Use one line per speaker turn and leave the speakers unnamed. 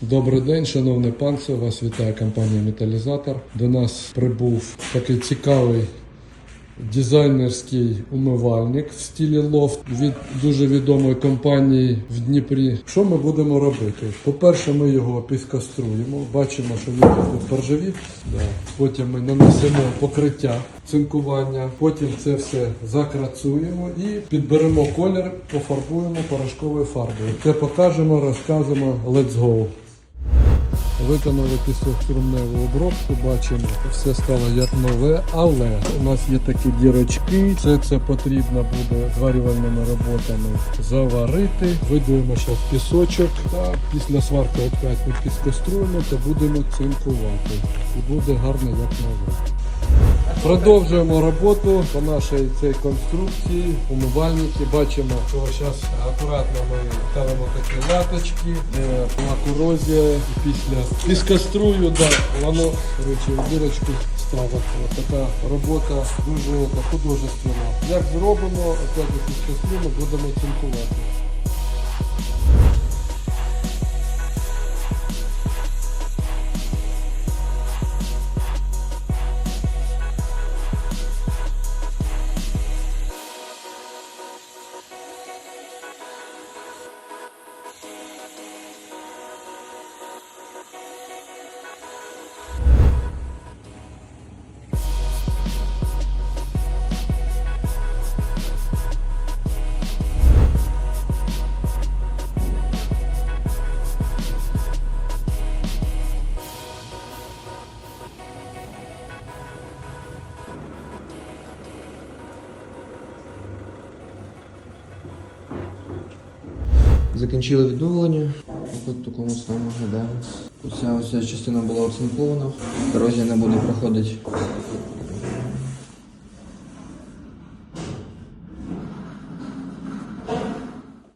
Добрий день, шановне панство. Вас вітає компанія Металізатор. До нас прибув такий цікавий дизайнерський умивальник в стилі лофт від дуже відомої компанії в Дніпрі. Що ми будемо робити? По-перше, ми його піскаструємо. Бачимо, що він тут поржавів. Потім ми нанесемо покриття цинкування, потім це все закрацуємо і підберемо колір, пофарбуємо порошковою фарбою. Це покажемо, розкажемо. Let's go! Виконали пісочрумневу обробку, бачимо, все стало як нове, але у нас є такі дірочки. Все це потрібно буде зварювальними роботами заварити. Видуємо зараз пісочок та після сварки опять ми піскоструємо та будемо цинкувати. І буде гарно як нове. Продовжуємо роботу по нашій цій конструкції, умивальники. Бачимо, що зараз акуратно ми ставимо такі латочки, де була корозія і після піскострую, да, воно коротше, в дірочку стало. Ось така робота дуже художественна. Як зробимо, опять піскоструємо, будемо цинкувати.
Закінчили відновлення. Ось в такому стані виглядає. Оця ось ця частина була оцинкована. Корозія не буде проходити